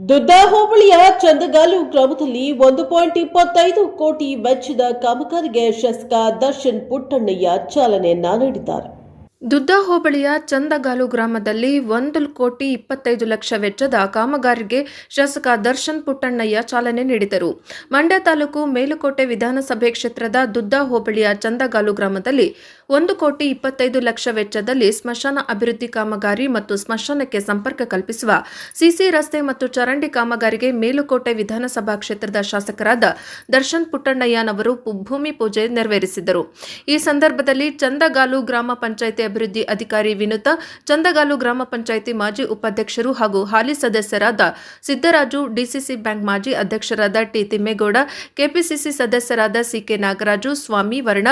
ದುದ್ದ ಹೋಬಳಿಯ ಚಂದಗಾಲು ಗ್ರಾಮದಲ್ಲಿ ಒಂದು ಪಾಯಿಂಟ್ ಇಪ್ಪತ್ತೈದು ಕೋಟಿ ವೆಚ್ಚದ ಕಾಮಗಾರಿಗೆ ಶಾಸಕ ದರ್ಶನ್ ಪುಟ್ಟಣ್ಣಯ್ಯ ಚಾಲನೆಯನ್ನ ನೀಡಿದ್ದಾರೆ. ದುದ್ದ ಹೋಬಳಿಯ ಚಂದಗಾಲು ಗ್ರಾಮದಲ್ಲಿ ಒಂದು ಕೋಟಿ ಇಪ್ಪತ್ತೈದು ಲಕ್ಷ ವೆಚ್ಚದ ಕಾಮಗಾರಿಗೆ ಶಾಸಕ ದರ್ಶನ್ ಪುಟ್ಟಣ್ಣಯ್ಯ ಚಾಲನೆ ನೀಡಿದರು. ಮಂಡ್ಯ ತಾಲೂಕು ಮೇಲುಕೋಟೆ ವಿಧಾನಸಭೆ ಕ್ಷೇತ್ರದ ದುದ್ದ ಹೋಬಳಿಯ ಚಂದಗಾಲು ಗ್ರಾಮದಲ್ಲಿ ಒಂದು ಕೋಟಿ ಇಪ್ಪತ್ತೈದು ಲಕ್ಷ ವೆಚ್ಚದಲ್ಲಿ ಸ್ಮಶಾನ ಅಭಿವೃದ್ಧಿ ಕಾಮಗಾರಿ ಮತ್ತು ಸ್ಮಶಾನಕ್ಕೆ ಸಂಪರ್ಕ ಕಲ್ಪಿಸುವ ಸಿಸಿ ರಸ್ತೆ ಮತ್ತು ಚರಂಡಿ ಕಾಮಗಾರಿಗೆ ಮೇಲುಕೋಟೆ ವಿಧಾನಸಭಾ ಕ್ಷೇತ್ರದ ಶಾಸಕರಾದ ದರ್ಶನ್ ಪುಟ್ಟಣ್ಣಯ್ಯನವರು ಭೂಮಿ ಪೂಜೆ ನೆರವೇರಿಸಿದರು. ಈ ಸಂದರ್ಭದಲ್ಲಿ ಚಂದಗಾಲು ಗ್ರಾಮ ಪಂಚಾಯಿತಿ ಅಭಿವೃದ್ಧಿ ಅಧಿಕಾರಿ ವಿನುತ, ಚಂದಗಾಲು ಗ್ರಾಮ ಪಂಚಾಯಿತಿ ಮಾಜಿ ಉಪಾಧ್ಯಕ್ಷರು ಹಾಗೂ ಹಾಲಿ ಸದಸ್ಯರಾದ ಸಿದ್ದರಾಜು, ಡಿಸಿಸಿ ಬ್ಯಾಂಕ್ ಮಾಜಿ ಅಧ್ಯಕ್ಷರಾದ ಟಿ ತಿಮ್ಮೇಗೌಡ, ಕೆಪಿಸಿಸಿ ಸದಸ್ಯರಾದ ಸಿಕೆ ನಾಗರಾಜು, ಸ್ವಾಮಿ ವರ್ಣ,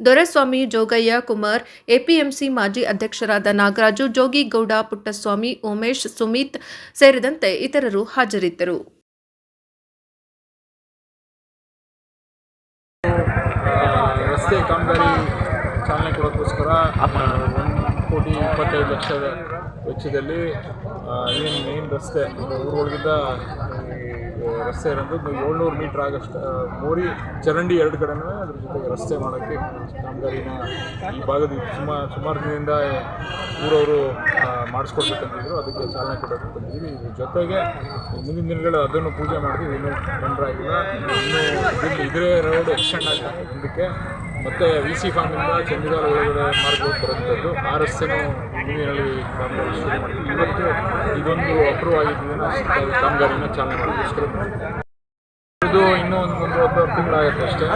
ದೊರೆಸ್ವಾಮಿ ಜೋಗಯ್ಯ ಕುಮಾರ್, ಎಪಿಎಂಸಿ ಮಾಜಿ ಅಧ್ಯಕ್ಷರಾದ ನಾಗರಾಜು ಜೋಗಿಗೌಡ ಪುಟ್ಟಸ್ವಾಮಿ, ಉಮೇಶ್, ಸುಮಿತ್ ಸೇರಿದಂತೆ ಇತರರು ಹಾಜರಿದ್ದರು. ಕಾಮಗಾರಿ ಚಾಲನೆ ಕೊಡೋದಕ್ಕೋಸ್ಕರ ಒಂದು ಕೋಟಿ ಇಪ್ಪತ್ತೈದು ಲಕ್ಷದ ವೆಚ್ಚದಲ್ಲಿ ಏನು ಮೇನ್ ರಸ್ತೆ ಊರೊಳಗಿದ್ದ ರಸ್ತೆ ಇರೋದು ಏಳ್ನೂರು ಮೀಟ್ರ್ ಆಗಷ್ಟು ಮೋರಿ, ಚರಂಡಿ ಎರಡು ಕಡೆನೂ ಅದ್ರ ಜೊತೆಗೆ ರಸ್ತೆ ಮಾಡೋಕ್ಕೆ ಕಾಮಗಾರಿನ ಈ ಭಾಗದ ಸುಮಾರು ಸುಮಾರು ದಿನದಿಂದ ಊರವರು ಮಾಡಿಸ್ಕೊಡ್ಬೇಕಂತಿದ್ರು ಅದಕ್ಕೆ ಚಾಲನೆ ಕೊಡೋಕೆ ಬಂದಿದ್ದೀವಿ. ಜೊತೆಗೆ ಮುಂದಿನ ದಿನಗಳು ಅದನ್ನು ಪೂಜೆ ಮಾಡಿದ್ವಿ ಇನ್ನೂ ತೊಂದರೆ ಆಗಿಲ್ಲ. ಇನ್ನೂ ಇದ್ರೆ ರೋಡ್ ಎಕ್ಸ್ಟೆಂಡ್ ಆಗಿದೆ ಮುಂದಕ್ಕೆ ಮತ್ತು ವಿ ಸಿ ಫಾರ್ಮಿಂದ ಚಂದಿಗಾಲ ಒಳಗಡೆ ಮಾರ್ಗ ಬರುವಂಥದ್ದು. ಆ ರಸ್ತೆನೂ ಮಾಡ್ತೀವಿ. ಇವತ್ತು ಇದೊಂದು ಅಪ್ರೂವ್ ಆಗಿದ್ದರಿಂದ ಕಾಮಗಾರಿನ ಚಾಲನೆ ಮಾಡೋದಕ್ಕೋಸ್ಕರ ಇದು ಇನ್ನೂ ಒಂದು ಒಂದು ಹತ್ತು ತಿಂಗಳಾಗುತ್ತೆ ಅಷ್ಟೇ.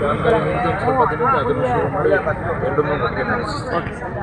ಕಾಮಗಾರಿ ಒಂದು ಸ್ವಲ್ಪ ದಿನ ಅದನ್ನು ಶುರು ಮಾಡಿ ಬಗ್ಗೆ ನಡೆಸ್ತೀವಿ